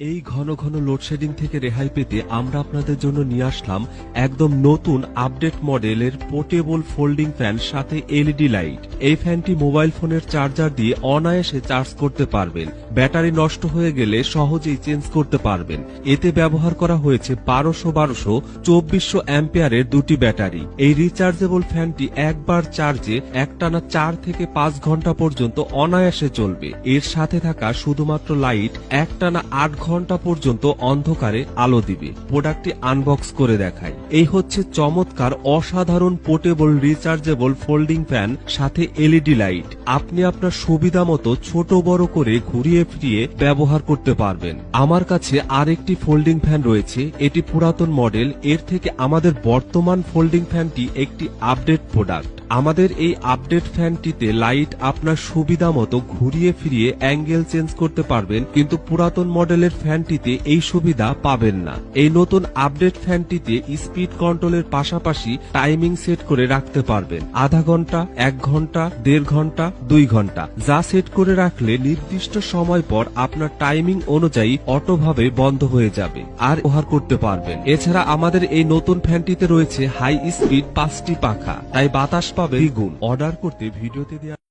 এই ঘন ঘন লোডশেডিং থেকে রেহাই পেতে আমরা আপনাদের জন্য নিয়ে আসলাম একদম নতুন আপডেট মডেলের পোর্টেবল ফোল্ডিং ফ্যান, সাথে এলইডি লাইট। এই ফ্যানটি মোবাইল ফোনের চার্জার দিয়ে অনায়াসে চার্জ করতে পারবেন। ব্যাটারি নষ্ট হয়ে গেলে সহজেই চেঞ্জ করতে পারবেন। এতে ব্যবহার করা হয়েছে বারোশো বারোশো চব্বিশশো অ্যাম্পিয়ারের দুটি ব্যাটারি। এই রিচার্জেবল ফ্যানটি একবার চার্জে একটানা চার থেকে পাঁচ ঘণ্টা পর্যন্ত অনায়াসে চলবে। এর সাথে থাকা শুধুমাত্র লাইট একটানা আট ঘণ্টা পর্যন্ত অন্ধকারে আলো দিবে। প্রোডাক্টটি আনবক্স করে দেখায় এই হচ্ছে চমৎকার, অসাধারণ, পোর্টেবল, রিচার্জেবল ফোল্ডিং ফ্যান, সাথে এলইডি লাইট। আপনি আপনার সুবিধা মতো ছোট বড় করে ঘুরিয়ে ফিরিয়ে ব্যবহার করতে পারবেন। আমার কাছে আরেকটি ফোল্ডিং ফ্যান রয়েছে, এটি পুরাতন মডেল। এর থেকে আমাদের বর্তমান ফোল্ডিং ফ্যানটি একটি আপডেট প্রোডাক্ট। আমাদের এই আপডেট ফ্যানটিতে লাইট আপনার সুবিধা মতো ঘুরিয়ে ফিরিয়ে অ্যাঙ্গেল চেঞ্জ করতে পারবেন, কিন্তু পুরাতন মডেলের ফ্যানটিতে এই সুবিধা পাবেন না। এই নতুন আপডেট ফ্যানটিতে স্পিড কন্ট্রোলের পাশাপাশি টাইমিং সেট করে রাখতে পারবেন। আধা ঘণ্টা, এক ঘণ্টা, দেড় ঘণ্টা, দুই ঘণ্টা। যা সেট করে রাখলে নির্দিষ্ট সময় পর আপনার টাইমিং অনুযায়ী অটোভাবে বন্ধ হয়ে যাবে আর ব্যবহার করতে পারবেন। এছাড়া আমাদের এই নতুন ফ্যানটিতে রয়েছে হাই স্পিড পাঁচটি পাখা। তাই বাতাস পাবে দ্বিগুণ। অর্ডার করতে ভিডিওতে দেওয়া